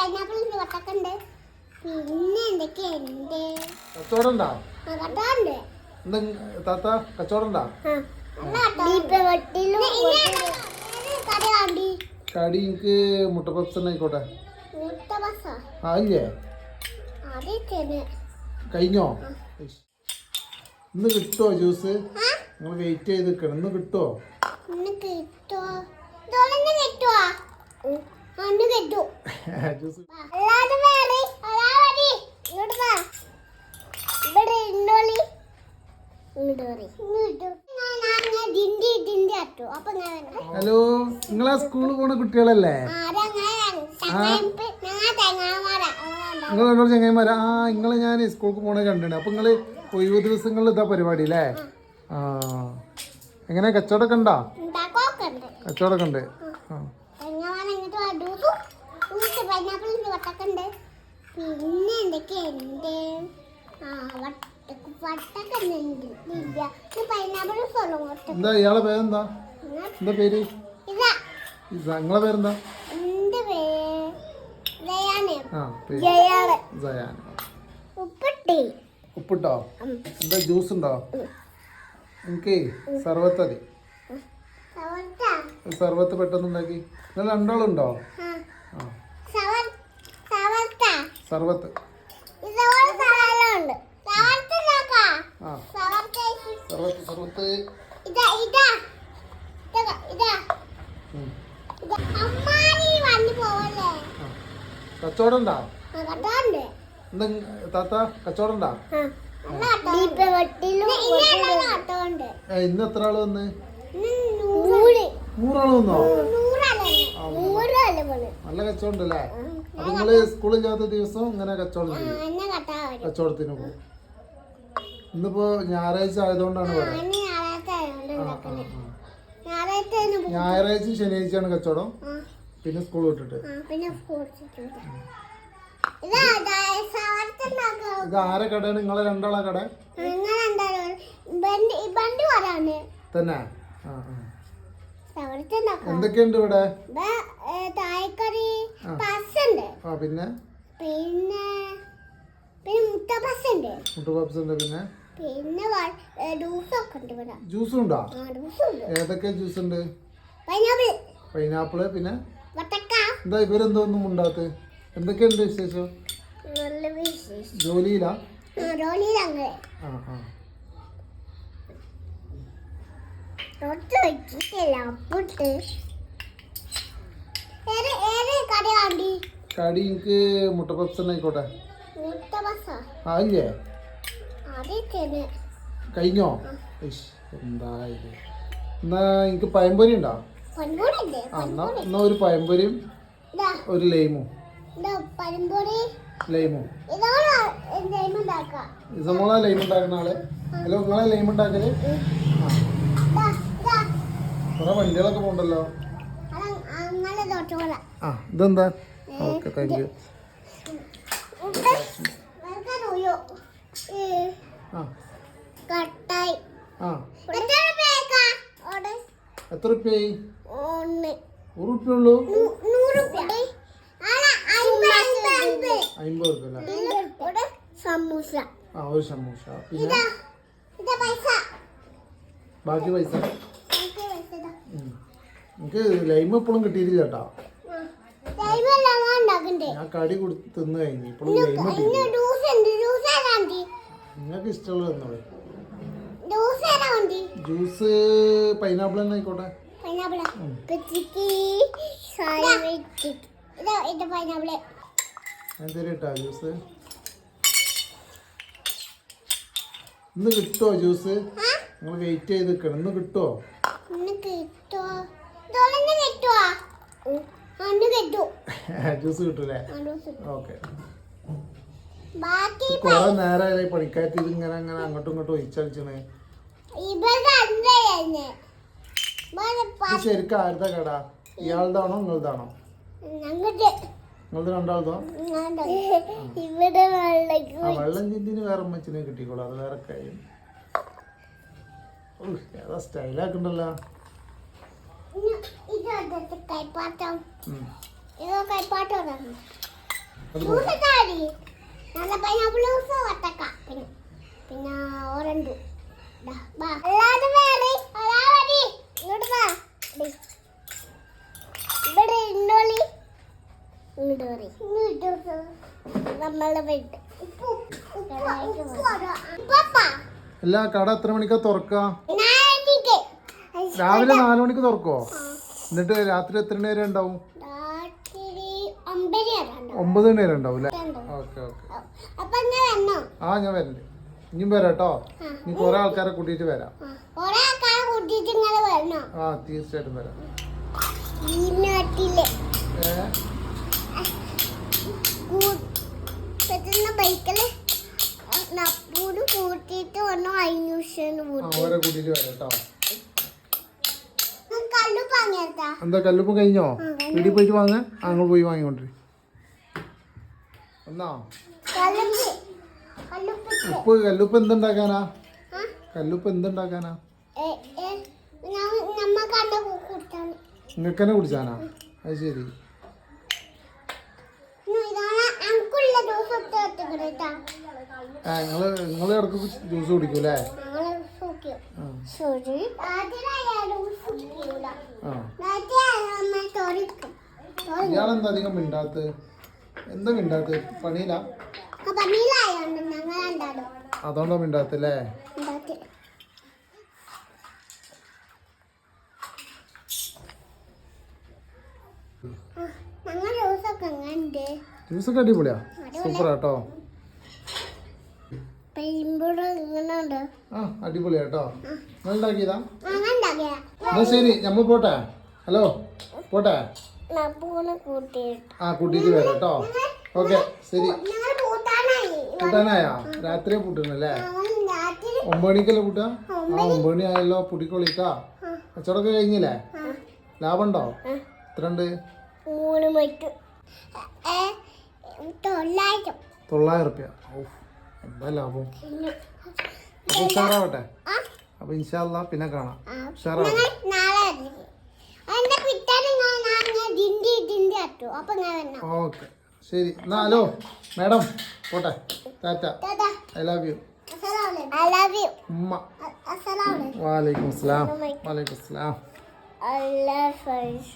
പൈനാപ്പിളിന്റെ വട്ടൊക്കെ ഉണ്ട്. പിന്നെ എന്തൊക്കെയുണ്ട് കച്ചവടം ഉണ്ടാ? കട്ടാണ്ട് താത്ത കച്ചവടം ഉണ്ടാ? കടി എനിക്ക് മുട്ട പപ്സ് തന്നെ ആയിക്കോട്ടെ. ആ ഇല്ലേ? കഴിഞ്ഞോ? ഇന്ന് കിട്ടുമോ ജ്യൂസ്? നിങ്ങൾ വെയിറ്റ് ചെയ്ത് നിൽക്കണം. ഇന്ന് കിട്ടുമോ ഒന്ന് കിട്ടോ. ഇതോളന്നെ ഹലോ നിങ്ങളാ സ്കൂളിൽ പോണ കുട്ടികളല്ലേ? നിങ്ങൾ എന്നോട് ചങ്ങായിമാരാ. ആ നിങ്ങളെ ഞാൻ സ്കൂൾക്ക് പോണ കണ്ടിട്ടുണ്ട്. അപ്പൊ നിങ്ങൾ ഒഴിവ് ദിവസങ്ങളിൽ ഇതാ പരിപാടി അല്ലേ? ആ. എങ്ങനെ? കച്ചവടമൊക്കെ ഉണ്ട്. കച്ചവടമൊക്കെ ഉണ്ട്. ആ തേങ്ങാമാര ഇങ്ങോട്ട് വാ ഡൂസു ഡൂസ് പൈനാപ്പിളിന്റെ വട്ടൊക്കെ ഉണ്ട് പിന്നെ എന്തൊക്കെയുണ്ട്? ആ പൈനാപ്പിൾ എന്താ ഇയാളെ പേരെന്താ? എന്താ പേര്? നിങ്ങളെ പേരെന്താ? എന്റെ ഉപ്പിട്ടി. ഉപ്പിട്ടോ? എന്താ ജ്യൂസ് ഉണ്ടോ എനിക്ക് സർവത്ത് മതി. സർവത്ത്? പെട്ടെന്ന് ഉണ്ടാക്കി. നിങ്ങൾ രണ്ടാളുണ്ടോ ആ ആ സവർ സവർത്ത സർവത്ത്. സർവത്ത് കച്ചവടം ഉണ്ടോ താത്ത കച്ചവടം ഉണ്ടോ ഇന്ന് എത്ര ആൾ വന്ന്? നൂറ്. നൂറാൾ വന്നോ? നല്ല കച്ചവടം ഉണ്ടല്ലേ അപ്പൊ നിങ്ങൾ സ്കൂളില്ലാത്ത ദിവസം ഇങ്ങനെ കച്ചവടം ചെയ്യും. കച്ചവടത്തിന് പോകും. ഇന്നിപ്പോ ഞായറാഴ്ച ആയതുകൊണ്ടാണ് പറയുന്നത്. ഞായറാഴ്ച ശനിയാഴ്ചയാണ് കച്ചവടം. പിന്നെ സ്കൂൾ വിട്ടിട്ട്. സ്കൂളിൽ ഇതാ ആരെ കടയാണ്? നിങ്ങളെ രണ്ടാളെ കട? തന്നെ? ആ ആ. എന്തൊക്കെയുണ്ട് ഇവിടെ? ആ. പിന്നെ? പിന്നെ പിന്നെ മുട്ട പസ്സുണ്ട് മുട്ട പപ്സ് ഉണ്ട് പിന്നെ പിന്നെ ഉണ്ട് ഇവിടെ. ജ്യൂസ് ഉണ്ടോ ഏതൊക്കെ ജ്യൂസ് ഉണ്ട് പൈനാപ്പിൾ. പൈനാപ്പിൾ പിന്നെ? വട്ടക്ക എന്താ ഇവരെന്തോന്നും ഉണ്ടാത്ത് എന്തൊക്കെയുണ്ട് വിശേഷം? ജോലിയിലാ? റോളിയിലങ്ങനെ ആ ആ റൊട്ട് വെച്ചിട്ടില്ല അപ്പിട്ട് ഏത് ഏത് കട എനിക്ക് മുട്ട പപ്സ് ആയിക്കോട്ടെ. ആയില്ലേ കഴിഞ്ഞോ? എന്താ ഇത്? എന്നാ എനിക്ക് പഴംപൊരി ഉണ്ടോ? എന്നാ എന്നാ ഒരു പഴംപൊരിയും ഒരു ലൈമും. ലൈമും. ഇസമോളാ ലൈം ഉണ്ടാക്കുന്ന ആൾ? ഹലോ നിങ്ങളെ ലൈം ഉണ്ടാക്കൽ ആ. കുറെ വണ്ടികളൊക്കെ പോകണ്ടല്ലോ ആ ഇതെന്താ? ഓക്കെ താങ്ക് യു എത്ര റുപ്യായി ഒരു റുപ്യ ഉള്ളൂ. അമ്പത് റുപ്യ സമൂസ. ആ ഒരു സമൂസ. പിന്നെ? ബാക്കി പൈസ എനിക്ക് പൈസ ഇതാ. ഉം. എനിക്ക് ലൈം ഇപ്പോഴും കിട്ടിയിട്ടില്ല കേട്ടോ. ഞാൻ കടി കൊടുത്ത് തിന്ന് കഴിഞ്ഞു. ഇപ്പോഴും ലൈം നിങ്ങൾക്ക് ഇഷ്ടമുള്ളത് തന്നോളെ ജ്യൂസ് പൈനാപ്പിൾ തന്നെ ആയിക്കോട്ടെ. ഞാൻ ജ്യൂസ്? ഇന്ന് കിട്ടുമോ ജ്യൂസ്? നിങ്ങൾ വെയിറ്റ് ചെയ്ത് നിൽക്കണം. ഇന്ന് കിട്ടുമോ ജ്യൂസ് കിട്ടൂലേ? ഓക്കെ. കുറെ നേരമായി ഇങ്ങനെ അങ്ങനെ അങ്ങോട്ടും ഇങ്ങോട്ടും ഒഴിച്ചടിച്ചണേ ശരിക്കും ആരുടെ കട? ഇയാളുതാണോ നിങ്ങളുതാണോ ഞങ്ങടെ നിങ്ങളത് രണ്ടാളതോ വെള്ളം ചിന്തിന് വേറെ അമ്മച്ചിനെ കിട്ടിക്കോളൂ. അത് വേറെ കാര്യം. ഏതാ സ്റ്റൈലാക്കണ്ടല്ലോ കൈപ്പാട്ടം. നല്ല പൈനാപ്പിൾ ജ്യൂസ് വട്ടക്ക. പിന്നെ പിന്നെ ഓറഞ്ചു. അല്ലാതെ വേറെ. അതാ മതി. ഇങ്ങോട്ട് വാ. ഇവിടെ ഇന്നോളി ഇങ്ങോട്ട് ഇങ്ങോട്ട് നമ്മളെ വീട്ട് പപ്പ അല്ല കട എത്ര മണിക്കാ തുറക്ക? രാവിലെ നാല് മണിക്ക് തുറക്കോ എന്നിട്ട് രാത്രി എത്ര മണി വരെ ഉണ്ടാവും? ഒമ്പത് മണി വരെ ഉണ്ടാവും അല്ലേ? Okay okay. ആ ഞാൻ വരണ്ട്. ഇനിയും വരാട്ടോ കേട്ടോ. ഇനി കുറെ ആൾക്കാരെ കൂട്ടിയിട്ട് വരാം. ആ തീർച്ചയായിട്ടും വരാം. ഏ? ബൈക്കല്ലേ ബൈക്കിൽ നപ്പൂര് കൂട്ടിയിട്ട് വന്നു കൂട്ടി അവരെ കൂട്ടിട്ട് വരാം കേട്ടോ. എന്താ കല്ലുപ്പ് കഴിഞ്ഞോ? വീട്ടിൽ പോയിട്ട് വാങ്ങ. അങ്ങോട്ട് പോയി വാങ്ങിക്കൊണ്ടിരി എന്നാ ഉപ്പ് കല്ലുപ്പ് എന്തുണ്ടാക്കാനാ? കല്ലുപ്പ് എന്തുണ്ടാക്കാനാ? നമ്മ കണ്ട കൂട്ടാണ് നിങ്ങൾക്ക് കുടിച്ചാനാ? അത് ശരി. ഇതാണ് അങ്കുള്ള ദിവസം ആ നിങ്ങൾ നിങ്ങൾ ഇടയ്ക്ക് ജ്യൂസ് കുടിക്കും അല്ലേ ഇയാളെന്താ അധികം മിണ്ടാത്ത് എന്താ മിണ്ടാത്ത് പണിയില്ല അതുകൊണ്ടാ മിണ്ടാത്തല്ലേ ജ്യൂസൊക്കെ അടിപൊളിയാ. സൂപ്പറാട്ടോ ആ അടിപൊളിയാ കേട്ടോ. നിങ്ങൾ ഉണ്ടാക്കിയതാ. അങ്ങനെ ഉണ്ടാക്കിയ എന്നാ ശരി നമ്മൾ പോട്ടെ. ഹലോ പോട്ടെ. ആ കൂട്ടിയിട്ട് വരാം കേട്ടോ. ഓക്കെ ശരി. കൂട്ടാനായാ. രാത്രി. ഒമ്പത് മണിക്കല്ലേ കൂട്ടാ? ആ ഒമ്പത് മണി ആയല്ലോ പുടിക്കൊളിക്കാ കച്ചവടമൊക്കെ കഴിഞ്ഞില്ലേ? ലാഭമുണ്ടോ? എത്രണ്ട് തൊള്ളായിരം. തൊള്ളായിരം റുപ്യ. ഓ എന്താ ലാഭം അപ്പൊ ഉഷാറാവട്ടെ? അപ്പൊ ഇൻഷാല്ല പിന്നെ കാണാം. ഉഷാറാവട്ടെ? ഓക്കെ. ശരി. എന്നാ ഹലോ. മാഡം പോട്ടെ. ടാറ്റ. I love you. ഉമ്മ. വാലൈക്കും അസ്സലാം വാലൈക്കും അസ്സലാം ഫൈസ്.